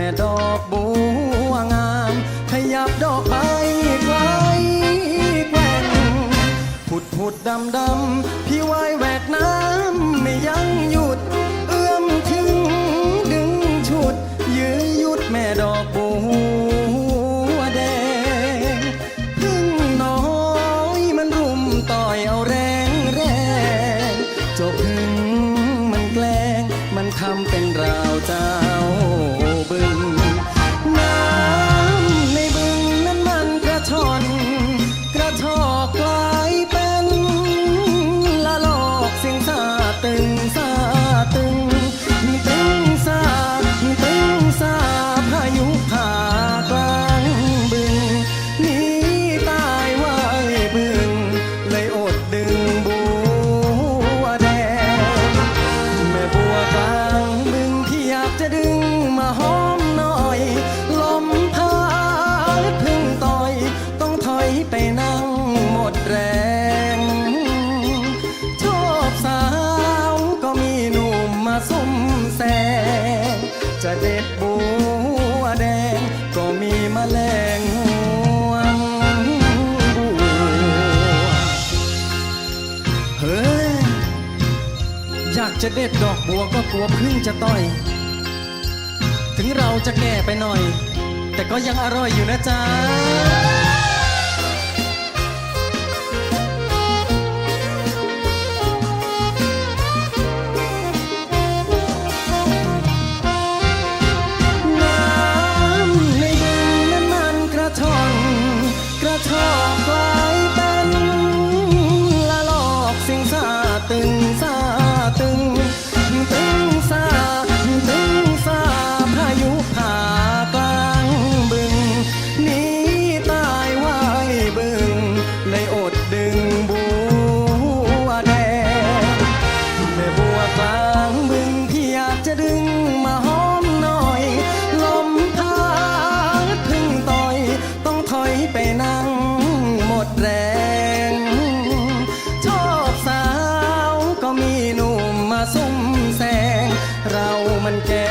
แม่ดอกบัวงาม ขยับดอกไปไกลแกว่งผุดผุดดำดำพี่วายแหวกน้ำไม่ยั้งหยุด เอื้อมถึงดึงชุด ยื้อยุดแม่ดอกบัวแดงพึ่งน้อยมันรุมต่อยเอาแรงแรงจบพึ่งมันแกล้งมันทำเป็นราวจา เฮ้ย อยากจะเด็ดดอกบัวก็กลัวพึ่งจะต่อย ถึงเราจะแก่ไปหน่อย แต่ก็ยังอร่อยอยู่นะจ๊ะ ซุ่มแสง เรามันแก่